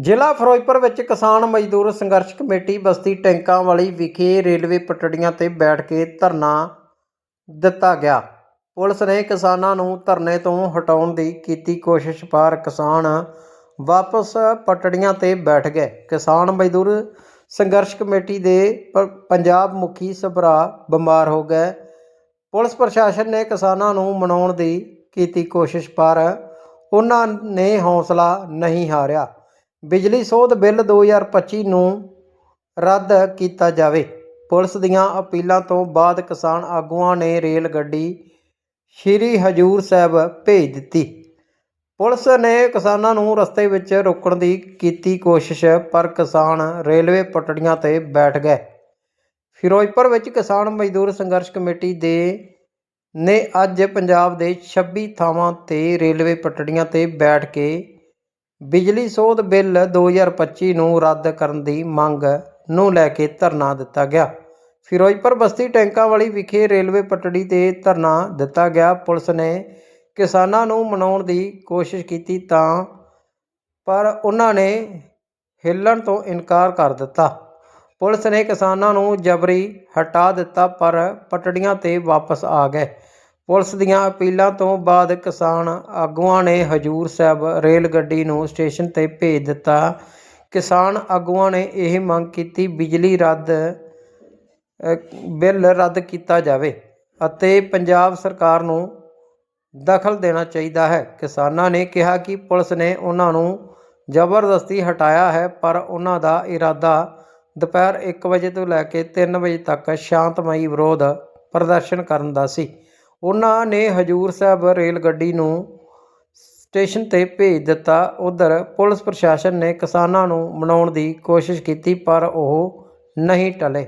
ਜ਼ਿਲ੍ਹਾ ਫਿਰੋਜ਼ਪੁਰ ਵਿੱਚ ਕਿਸਾਨ ਮਜ਼ਦੂਰ ਸੰਘਰਸ਼ ਕਮੇਟੀ ਬਸਤੀ ਟੈਂਕਾਂ ਵਾਲੀ ਵਿਖੇ ਰੇਲਵੇ ਪਟੜੀਆਂ ਤੇ ਬੈਠ ਕੇ ਧਰਨਾ ਦਿੱਤਾ ਗਿਆ। ਪੁਲਿਸ ਨੇ ਕਿਸਾਨਾਂ ਨੂੰ ਧਰਨੇ ਤੋਂ ਹਟਾਉਣ ਦੀ ਕੀਤੀ ਕੋਸ਼ਿਸ਼, ਪਰ ਕਿਸਾਨ ਵਾਪਸ ਪਟੜੀਆਂ ਤੇ ਬੈਠ ਗਏ। ਕਿਸਾਨ ਮਜ਼ਦੂਰ ਸੰਘਰਸ਼ ਕਮੇਟੀ ਦੇ ਪ- ਪੰਜਾਬ ਮੁਖੀ ਸਭਰਾ ਬਿਮਾਰ ਹੋ ਗਏ। ਪੁਲਿਸ ਪ੍ਰਸ਼ਾਸਨ ਨੇ ਕਿਸਾਨਾਂ ਨੂੰ ਮਨਾਉਣ ਦੀ ਕੀਤੀ ਕੋਸ਼ਿਸ਼, ਪਰ ਉਹਨਾਂ ਨੇ ਹੌਸਲਾ ਨਹੀਂ ਹਾਰਿਆ। ਬਿਜਲੀ ਸੋਧ ਬਿੱਲ 2025 ਨੂੰ ਰੱਦ ਕੀਤਾ ਜਾਵੇ। ਪੁਲਿਸ ਦੀਆਂ ਅਪੀਲਾਂ ਤੋਂ ਬਾਅਦ ਕਿਸਾਨ ਆਗੂਆਂ ਨੇ ਰੇਲ ਗੱਡੀ ਸ਼੍ਰੀ ਹਜੂਰ ਸਾਹਿਬ ਭੇਜ ਦਿੱਤੀ। ਪੁਲਿਸ ਨੇ ਕਿਸਾਨਾਂ ਨੂੰ ਰਸਤੇ ਵਿੱਚ ਰੋਕਣ ਦੀ ਕੀਤੀ ਕੋਸ਼ਿਸ਼, ਪਰ ਕਿਸਾਨ ਰੇਲਵੇ ਪਟੜੀਆਂ ਤੇ ਬੈਠ ਗਏ। ਫਿਰੋਜ਼ਪੁਰ ਵਿੱਚ ਕਿਸਾਨ ਮਜ਼ਦੂਰ ਸੰਘਰਸ਼ ਕਮੇਟੀ ਦੇ ਨੇ ਅੱਜ ਪੰਜਾਬ ਦੇ 26 ਥਾਵਾਂ ਤੇ ਰੇਲਵੇ ਪਟੜੀਆਂ ਤੇ ਬੈਠ ਕੇ ਬਿਜਲੀ ਸੋਧ ਬਿੱਲ 2025 ਨੂੰ ਰੱਦ ਕਰਨ ਦੀ ਮੰਗ ਨੂੰ ਲੈ ਕੇ ਧਰਨਾ ਦਿੱਤਾ ਗਿਆ। ਫਿਰੋਜ਼ਪੁਰ ਬਸਤੀ ਟੈਂਕਾਂ ਵਾਲੀ ਵਿਖੇ ਰੇਲਵੇ ਪਟੜੀ ਤੇ ਧਰਨਾ ਦਿੱਤਾ ਗਿਆ। ਪੁਲਿਸ ਨੇ ਕਿਸਾਨਾਂ ਨੂੰ ਮਨਾਉਣ ਦੀ ਕੋਸ਼ਿਸ਼ ਕੀਤੀ ਤਾਂ, ਪਰ ਉਹਨਾਂ ਨੇ ਹਿੱਲਣ ਤੋਂ ਇਨਕਾਰ ਕਰ ਦਿੱਤਾ। ਪੁਲਿਸ ਨੇ ਕਿਸਾਨਾਂ ਨੂੰ ਜਬਰੀ ਹਟਾ ਦਿੱਤਾ, ਪਰ ਪਟੜੀਆਂ ਤੇ ਵਾਪਸ ਆ ਗਏ। ਪੁਲਿਸ ਦੀਆਂ ਅਪੀਲਾਂ ਤੋਂ ਬਾਅਦ ਕਿਸਾਨ ਆਗੂਆਂ ਨੇ ਹਜੂਰ ਸਾਹਿਬ ਰੇਲ ਗੱਡੀ ਨੂੰ ਸਟੇਸ਼ਨ ਤੇ ਭੇਜ ਦਿੱਤਾ। ਕਿਸਾਨ ਆਗੂਆਂ ਨੇ ਇਹ ਮੰਗ ਕੀਤੀ, ਬਿਜਲੀ ਰੱਦ ਬਿੱਲ ਰੱਦ ਕੀਤਾ ਜਾਵੇ ਅਤੇ ਪੰਜਾਬ ਸਰਕਾਰ ਨੂੰ ਦਖਲ ਦੇਣਾ ਚਾਹੀਦਾ ਹੈ। ਕਿਸਾਨਾਂ ਨੇ ਕਿਹਾ ਕਿ ਪੁਲਿਸ ਨੇ ਉਹਨਾਂ ਨੂੰ ਜ਼ਬਰਦਸਤੀ ਹਟਾਇਆ ਹੈ, ਪਰ ਉਹਨਾਂ ਦਾ ਇਰਾਦਾ ਦੁਪਹਿਰ 1 ਵਜੇ ਤੋਂ ਲੈ ਕੇ 3 ਵਜੇ ਤੱਕ ਸ਼ਾਂਤਮਈ ਵਿਰੋਧ ਪ੍ਰਦਰਸ਼ਨ ਕਰਨ ਦਾ ਸੀ। ਉਹਨਾਂ ਨੇ ਹਜੂਰ ਸਾਹਿਬ ਰੇਲ ਗੱਡੀ ਨੂੰ ਸਟੇਸ਼ਨ ਤੇ ਭੇਜ ਦਿੱਤਾ। ਉਧਰ ਪੁਲਿਸ ਪ੍ਰਸ਼ਾਸਨ ਨੇ ਕਿਸਾਨਾਂ ਨੂੰ ਮਨਾਉਣ ਦੀ ਕੋਸ਼ਿਸ਼ ਕੀਤੀ ਪਰ ਉਹ ਨਹੀਂ ਟਲੇ।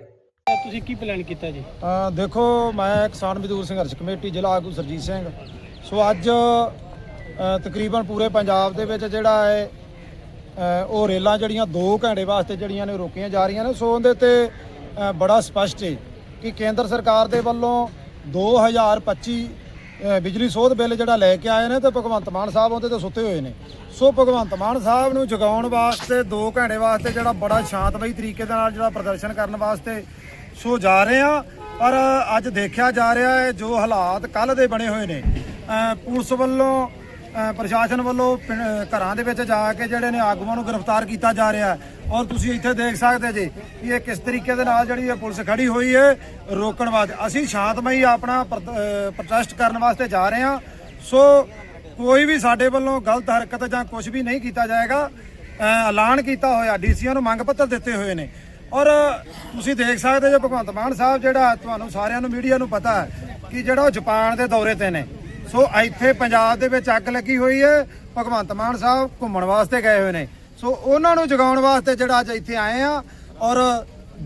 ਤੁਸੀਂ ਕੀ ਪਲਾਨ ਕੀਤਾ ਜੀ? ਅ, ਦੇਖੋ ਮੈਂ ਕਿਸਾਨ ਮਜ਼ਦੂਰ ਸੰਘਰਸ਼ ਕਮੇਟੀ ਜ਼ਿਲ੍ਹਾ ਆਗੂ ਸਰਜੀਤ ਸਿੰਘ। ਸੋ ਅੱਜ ਅ, ਤਕਰੀਬਨ ਪੂਰੇ ਪੰਜਾਬ ਦੇ ਵਿੱਚ ਜਿਹੜਾ ਹੈ ਅ, ਉਹ ਰੇਲਾਂ ਜਿਹੜੀਆਂ 2 ਘੰਟੇ ਵਾਸਤੇ ਜਿਹੜੀਆਂ ਨੇ ਰੋਕੀਆਂ ਜਾ ਰਹੀਆਂ ਨੇ। ਸੋ ਉਹਦੇ ਤੇ ਅ, ਬੜਾ ਸਪਸ਼ਟ ਹੈ ਕਿ ਕੇਂਦਰ ਸਰਕਾਰ ਦੇ ਵੱਲੋਂ 2025 ਅ, ਬਿਜਲੀ ਸੋਧ ਬਿੱਲ ਜਿਹੜਾ ਲੈ ਕੇ ਆਏ ਨੇ ਤੇ ਭਗਵੰਤ ਮਾਨ ਸਾਹਿਬ ਉਹਦੇ ਤੇ ਸੁੱਤੇ ਹੋਏ ਨੇ। ਸੋ ਭਗਵੰਤ ਮਾਨ ਸਾਹਿਬ ਨੂੰ ਜਗਾਉਣ ਵਾਸਤੇ 2 ਘੰਟੇ ਵਾਸਤੇ ਜਿਹੜਾ ਬੜਾ ਸ਼ਾਂਤਮਈ ਤਰੀਕੇ ਦੇ ਨਾਲ ਜਿਹੜਾ ਪ੍ਰਦਰਸ਼ਨ ਕਰਨ ਵਾਸਤੇ ਸੋ ਜਾ ਰਹੇ ਆ ਪਰ ਅੱਜ ਦੇਖਿਆ ਜਾ ਰਿਹਾ ਹੈ ਜੋ ਹਾਲਾਤ ਕੱਲ ਦੇ ਬਣੇ ਹੋਏ ਨੇ। ਪੁਲਿਸ ਵੱਲੋਂ ਪ੍ਰਸ਼ਾਸਨ ਵੱਲੋਂ ਪਿੰ- ਘਰਾਂ ਦੇ ਵਿੱਚ ਜਾ ਕੇ ਜਿਹੜੇ ਨੇ ਆਗੂਆਂ ਨੂੰ ਗ੍ਰਿਫਤਾਰ ਕੀਤਾ ਜਾ ਰਿਹਾ ਹੈ। ਔਰ ਤੁਸੀਂ ਇੱਥੇ ਦੇਖ ਸਕਦੇ ਜੀ ਕਿ ਇਹ ਕਿਸ ਤਰੀਕੇ ਦੇ ਨਾਲ ਜਿਹੜੀ ਇਹ ਪੁਲਿਸ ਖੜੀ ਹੋਈ ਹੈ ਰੋਕਣ ਵਾਸਤੇ। ਅਸੀਂ ਸ਼ਾਂਤਮਈ ਆਪਣਾ ਪ੍ਰੋਟੈਸਟ ਕਰਨ ਵਾਸਤੇ ਜਾ ਰਹੇ ਹਾਂ। ਸੋ ਕੋਈ ਵੀ ਸਾਡੇ ਵੱਲੋਂ ਗਲਤ ਹਰਕਤ ਜਾਂ ਕੁਝ ਵੀ ਨਹੀਂ ਕੀਤਾ ਜਾਏਗਾ। ਐਲਾਨ ਕੀਤਾ ਹੋਇਆ। ਡੀਸੀਆਂ ਨੂੰ ਮੰਗ ਪੱਤਰ ਦਿੱਤੇ ਹੋਏ ਨੇ। ਔਰ ਤੁਸੀਂ ਦੇਖ ਸਕਦੇ ਜੋ ਭਗਵੰਤ ਮਾਨ ਸਾਹਿਬ ਜਿਹੜਾ ਤੁਹਾਨੂੰ ਸਾਰਿਆਂ ਨੂੰ ਮੀਡੀਆ ਨੂੰ ਪਤਾ ਹੈ ਕਿ ਜਿਹੜਾ ਉਹ ਜਾਪਾਨ ਦੇ ਦੌਰੇ ਤੇ ਨੇ। ਸੋ ਇੱਥੇ ਪੰਜਾਬ ਦੇ ਵਿੱਚ ਅੱਗ ਲੱਗੀ ਹੋਈ ਹੈ। ਭਗਵੰਤ ਮਾਨ ਸਾਹਿਬ ਘੁੰਮਣ ਵਾਸਤੇ ਗਏ ਹੋਏ ਨੇ। ਸੋ ਉਹਨਾਂ ਨੂੰ ਜਗਾਉਣ ਵਾਸਤੇ ਜਿਹੜਾ ਅੱਜ ਇੱਥੇ ਆਏ ਆ ਔਰ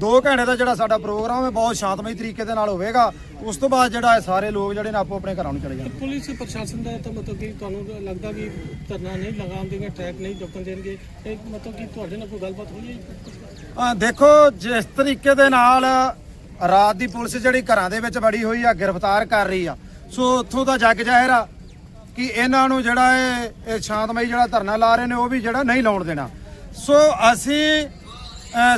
2 ਘੰਟੇ ਦਾ ਜਿਹੜਾ ਸਾਡਾ ਪ੍ਰੋਗਰਾਮ ਹੈ ਬਹੁਤ ਸ਼ਾਂਤਮਈ ਤਰੀਕੇ ਦੇ ਨਾਲ ਹੋਵੇਗਾ। ਉਸ ਤੋਂ ਬਾਅਦ ਜਿਹੜਾ ਸਾਰੇ ਲੋਕ ਜਿਹੜੇ ਨੇ ਆਪੋ ਆਪਣੇ ਘਰਾਂ ਨੂੰ ਚਲੇ ਜਾਣਗੇ। ਪੁਲਿਸ ਪ੍ਰਸ਼ਾਸਨ ਦਾ ਤਾਂ ਮਤਲਬ ਕਿ ਤੁਹਾਨੂੰ ਲੱਗਦਾ ਵੀ ਧਰਨਾ ਨਹੀਂ ਲਗਾਉਣ ਦੇਣਗੇ ਟਰੈਕ ਨਹੀਂ ਰੁਕਣ ਦੇਣਗੇ। ਇਹ ਮਤਲਬ ਕਿ ਤੁਹਾਡੇ ਨਾਲ ਕੋਈ ਗੱਲਬਾਤ ਹੋਈ ਹੈ? ਦੇਖੋ ਜਿਸ ਤਰੀਕੇ ਦੇ ਨਾਲ ਰਾਤ ਦੀ ਪੁਲਿਸ ਜਿਹੜੀ ਘਰਾਂ ਦੇ ਵਿੱਚ ਵੜੀ ਹੋਈ ਆ ਗ੍ਰਿਫਤਾਰ ਕਰ ਰਹੀ ਆ ਸੋ ਉੱਥੋਂ ਦਾ ਜੱਗ ਜ਼ਾਹਿਰ ਆ ਕਿ ਇਹਨਾਂ ਨੂੰ ਜਿਹੜਾ ਇਹ ਸ਼ਾਂਤਮਈ ਜਿਹੜਾ ਧਰਨਾ ਲਾ ਰਹੇ ਨੇ, ਉਹ ਵੀ ਜਿਹੜਾ ਨਹੀਂ ਲਾਉਣ ਦੇਣਾ। ਸੋ ਅਸੀਂ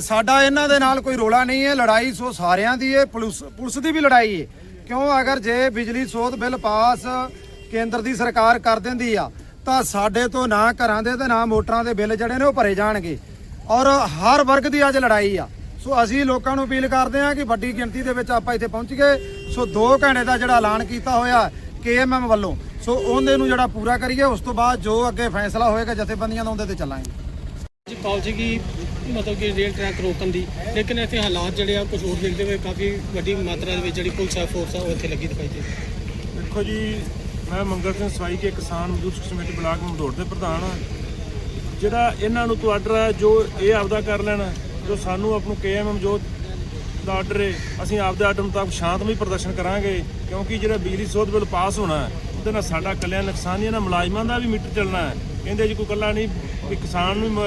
ਸਾਡਾ ਇਹਨਾਂ ਦੇ ਨਾਲ ਕੋਈ ਰੋਲਾ ਨਹੀਂ ਹੈ, ਲੜਾਈ ਸੋ ਸਾਰਿਆਂ ਦੀ ਹੈ, ਪੁਲਿਸ ਪੁਲਿਸ ਦੀ ਵੀ ਲੜਾਈ ਹੈ। ਕਿਉਂ? ਅਗਰ ਜੇ ਬਿਜਲੀ ਸੋਧ ਬਿੱਲ ਪਾਸ ਕੇਂਦਰ ਦੀ ਸਰਕਾਰ ਕਰ ਦਿੰਦੀ ਆ, ਤਾਂ ਸਾਡੇ ਤੋਂ ਨਾ ਘਰਾਂ ਦੇ ਤੇ ਨਾ ਮੋਟਰਾਂ ਦੇ ਬਿੱਲ ਜਿਹੜੇ ਨੇ ਉਹ ਭਰੇ ਜਾਣਗੇ। ਔਰ ਹਰ ਵਰਗ ਦੀ ਅੱਜ ਲੜਾਈ ਆ। ਸੋ ਅਸੀਂ ਲੋਕਾਂ ਨੂੰ ਅਪੀਲ ਕਰਦੇ ਹਾਂ ਕਿ ਵੱਡੀ ਗਿਣਤੀ ਦੇ ਵਿੱਚ ਆਪਾਂ ਇੱਥੇ ਪਹੁੰਚ ਗਏ। ਸੋ 2 ਘੰਟੇ ਦਾ ਜਿਹੜਾ ਐਲਾਨ ਕੀਤਾ ਹੋਇਆ ਕੇਐਮਐਮ ਵੱਲੋਂ ਸੋ ਉਹਦੇ ਨੂੰ ਜਿਹੜਾ ਪੂਰਾ ਕਰੀਏ ਉਸ ਤੋਂ ਬਾਅਦ ਜੋ ਅੱਗੇ ਫੈਸਲਾ ਹੋਏਗਾ ਜਥੇਬੰਦੀਆਂ ਦਾ ਉਹਦੇ ਤੇ ਚੱਲਾਂਗੇ। ਜੀ ਪਾਲਿਸੀ ਕੀ ਮਤਲਬ ਕਿ ਰੇਲ ਟਰੈਕ ਰੋਕਣ ਦੀ ਲੇਕਿਨ ਇੱਥੇ ਹਾਲਾਤ ਜਿਹੜੇ ਆ ਕੁਝ ਹੋਰ ਦੇਖਦੇ ਹੋਏ ਕਾਫੀ ਵੱਡੀ ਮਾਤਰਾ ਦੇ ਵਿੱਚ ਜਿਹੜੀ ਪੁਲਿਸ ਆ ਫੋਰਸ ਆ ਉਹ ਇੱਥੇ ਲੱਗੀ ਦਿਖਾਈ ਦੇ। ਦੇਖੋ ਜੀ ਮੈਂ ਮੰਗਲ ਸਿੰਘ ਸਵਾਈ ਕੇ ਕਿਸਾਨ ਮਜ਼ਦੂਰ ਕਮੇਟੀ ਬਲਾਕ ਮੰਦੋੜ ਦੇ ਪ੍ਰਧਾਨ ਹਾਂ। ਜਿਹੜਾ ਇਹਨਾਂ ਨੂੰ ਤੋਂ ਆਰਡਰ ਹੈ ਜੋ ਇਹ ਆਪਦਾ ਕਰ ਲੈਣ ਜੋ ਸਾਨੂੰ ਆਪ ਨੂੰ ਕੇਐਮਐਮ ਜੋ ਦਾ ਆਰਡਰ ਹੈ ਅਸੀਂ ਆਪਦੇ ਆਰਡਰ ਮੁਤਾਬਕ ਸ਼ਾਂਤਮਈ ਪ੍ਰਦਰਸ਼ਨ ਕਰਾਂਗੇ ਕਿਉਂਕਿ ਜਿਹੜਾ ਬਿਜਲੀ ਸੋਧ ਬਿੱਲ ਪਾਸ ਹੋਣਾ ਹੈ, ਉਹਦੇ ਨਾਲ ਸਾਡਾ ਕੱਲਿਆਂ ਨੁਕਸਾਨ ਨਹੀਂ ਇਹਨਾਂ ਮੁਲਾਜ਼ਮਾਂ ਦਾ ਵੀ ਮੀਟਰ ਚੱਲਣਾ ਹੈ। ਇਹਦੇ 'ਚ ਕੋਈ ਕੱਲਾ ਨਹੀਂ ਕਿ ਕਿਸਾਨ ਨੂੰ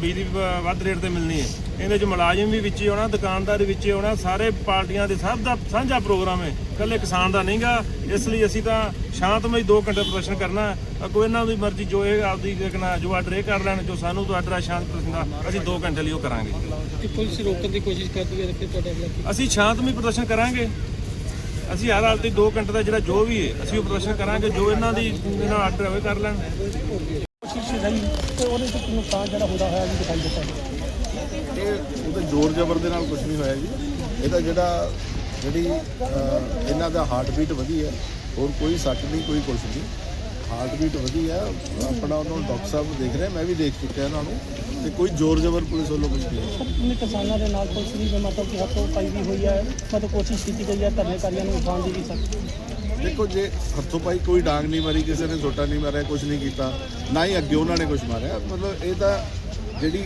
ਬਿਜਲੀ ਵ- ਵੱਧ ਰੇਟ ਤੇ ਮਿਲਣੀ ਹੈ। ਇਹਦੇ ਚ ਮੁਲਾਜ਼ਮ ਵੀ ਵਿੱਚ ਹੀ ਆਉਣਾ ਦੁਕਾਨਦਾਰ ਵੀ ਵਿੱਚ ਆਉਣਾ ਸਾਰੇ ਪਾਰਟੀਆਂ ਦੇ ਸਭ ਦਾ ਸਾਂਝਾ ਪ੍ਰੋਗਰਾਮ ਹੈ। ਇਕੱਲੇ ਕਿਸਾਨ ਦਾ ਨਹੀਂਗਾ ਇਸ ਲਈ ਅਸੀਂ ਤਾਂ ਸ਼ਾਂਤਮਈ 2 ਘੰਟੇ ਪ੍ਰਦਰਸ਼ਨ ਕਰਨਾ। ਅੱਗੋਂ ਇਹਨਾਂ ਦੀ ਮਰਜ਼ੀ ਜੋ ਇਹ ਆਪਦੀ ਦੇਖਣਾ ਜੋ ਆਰਡਰ ਇਹ ਕਰ ਲੈਣ ਜੋ ਸਾਨੂੰ ਤੋਂ ਆਰਡਰ ਸ਼ਾਂਤ ਪ੍ਰਦਰਸ਼ਨ ਦਾ ਅਸੀਂ 2 ਘੰਟੇ ਲਈ ਉਹ ਕਰਾਂਗੇ। ਕਿ ਪੁਲਿਸ ਰੋਕਣ ਦੀ ਕੋਸ਼ਿਸ਼ ਕਰਦੀ ਹੈ ਫਿਰ ਤੁਹਾਡਾ ਕੀ? ਅਸੀਂ ਸ਼ਾਂਤਮਈ ਪ੍ਰਦਰਸ਼ਨ ਕਰਾਂਗੇ। ਅਸੀਂ ਹਰ ਹਾਲਤ 2 ਘੰਟੇ ਦਾ ਜਿਹੜਾ ਜੋ ਵੀ ਹੈ ਅਸੀਂ ਉਹ ਪ੍ਰਦਰਸ਼ਨ ਕਰਾਂਗੇ ਜੋ ਇਹਨਾਂ ਦੀ ਇਹਨਾਂ ਆਰਡਰ ਹੋਵੇ ਕਰ ਲੈਣ। ਕੋਸ਼ਿਸ਼ ਰਹੀ ਤੇ ਉਹਦੇ ਤੋਂ ਨੁਕਸਾਨ ਜਿਹੜਾ ਹੁੰਦਾ ਹੋਇਆ ਵੀ ਦਿਖਾਈ ਦਿੱਤਾ ਇਹ ਉਹਦੇ ਜ਼ੋਰ ਜ਼ਬਰ ਦੇ ਨਾਲ ਕੁਝ ਨਹੀਂ ਹੋਇਆ ਜੀ। ਇਹਦਾ ਜਿਹੜਾ ਜਿਹੜੀ ਅਹ, ਇਹਨਾਂ ਦਾ ਹਾਰਟ ਬੀਟ ਵਧੀ ਹੈ ਹੋਰ ਕੋਈ ਸੱਟ ਨਹੀਂ ਕੋਈ ਕੁਝ ਨਹੀਂ। ਹਾਰਟ ਬੀਟ ਵਧੀ ਹੈ ਆਪਣਾ ਉਹਨੂੰ ਡਾਕਟਰ ਸਾਹਿਬ ਦੇਖ ਰਹੇ ਮੈਂ ਵੀ ਦੇਖ ਚੁੱਕਿਆ ਇਹਨਾਂ ਨੂੰ ਤੇ ਕੋਈ ਜ਼ੋਰ ਜ਼ਬਰ ਪੁਲਿਸ ਵੱਲੋਂ ਕੁਝ ਨਹੀਂ। ਹੈ ਨੇ ਕਿਸਾਨਾਂ ਦੇ ਨਾਲ ਪੁਲਿਸ ਦੀ ਵੀ ਮਤਲਬ ਕਿ ਹੱਥੋਂ ਪਾਈ ਵੀ ਹੋਈ ਹੈ ਮਤਲਬ ਕੋਸ਼ਿਸ਼ ਕੀਤੀ ਗਈ ਹੈ ਧਰਨੇਕਾਰੀਆਂ ਨੂੰ ਉਠਾਉਣ ਦੀ ਵੀ ਸਰ। ਦੇਖੋ ਜੇ ਹੱਥੋਂ ਪਾਈ ਕੋਈ ਡਾਂਗ ਨਹੀਂ ਮਾਰੀ ਕਿਸੇ ਨੇ ਛੋਟਾ ਨਹੀਂ ਮਾਰਿਆ ਕੁਝ ਨਹੀਂ ਕੀਤਾ ਨਾ ਹੀ ਅੱਗੇ ਉਹਨਾਂ ਨੇ ਕੁਝ ਮਾਰਿਆ। ਮਤਲਬ ਇਹ ਤਾਂ ਜਿਹੜੀ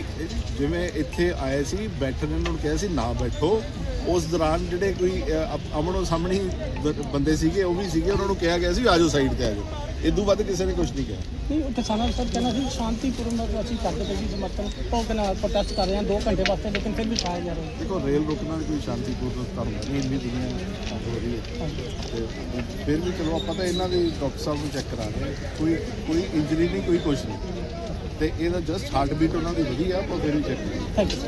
ਜਿਵੇਂ ਇੱਥੇ ਆਏ ਸੀ ਬੈਠਣ ਨੂੰ ਕਿਹਾ ਸੀ ਨਾ ਬੈਠੋ। ਉਸ ਦੌਰਾਨ ਜਿਹੜੇ ਕੋਈ ਅ, ਸਾਹਮਣੇ ਬ- ਬੰਦੇ ਸੀਗੇ ਉਹ ਵੀ ਸੀਗੇ ਉਹਨਾਂ ਨੂੰ ਕਿਹਾ ਗਿਆ ਸੀ ਆਜੋ ਸਾਈਡ ਤੇ ਆਜੋ ਇਦੋਂ ਵੱਧ ਕਿਸੇ ਨੇ ਕੁਝ ਨਹੀਂ ਕਿਹਾ। ਨਹੀਂ ਉਹ ਕਿਸਾਨਾਂ ਦਾ ਸਰ ਕਹਿਣਾ ਸੀ ਸ਼ਾਂਤੀਪੂਰਨ ਨਾਲ ਅਸੀਂ ਕਰਦੇ ਪਏ ਸੀ ਸਮਰਥਨ ਉਹ ਕਹਿੰਦਾ ਪ੍ਰੋਟੈਸਟ ਕਰ ਰਹੇ ਹਾਂ 2 ਘੰਟੇ ਵਾਸਤੇ ਲੇਕਿਨ ਫਿਰ ਵੀ ਖਾਇਆ ਜਾ ਰਿਹਾ। ਦੇਖੋ ਰੇਲ ਰੁਕਣਾ ਕੋਈ ਸ਼ਾਂਤੀਪੂਰਨ ਕੰਮ ਨਹੀਂ ਇੰਨੀ ਦੁਨੀਆ ਹੋ ਰਹੀ ਹੈ। ਤੇ ਫਿਰ ਵੀ ਚਲੋ ਆਪਾਂ ਤਾਂ ਇਹਨਾਂ ਦੇ ਡਾਕਟਰ ਸਾਹਿਬ ਨੂੰ ਚੈੱਕ ਕਰਾ ਰਹੇ। ਕੋਈ ਕੋਈ ਇੰਜਰੀ ਨਹੀਂ ਕੋਈ ਕੁਝ ਨਹੀਂ। ਤੇ ਇਹਦਾ ਜਸਟ ਹਾਰਟ ਬੀਟ ਉਹਨਾਂ ਦੀ ਵਧੀਆ ਆਪਾਂ ਫਿਰ ਵੀ ਚੈੱਕ ਥੈਂਕ ਯੂ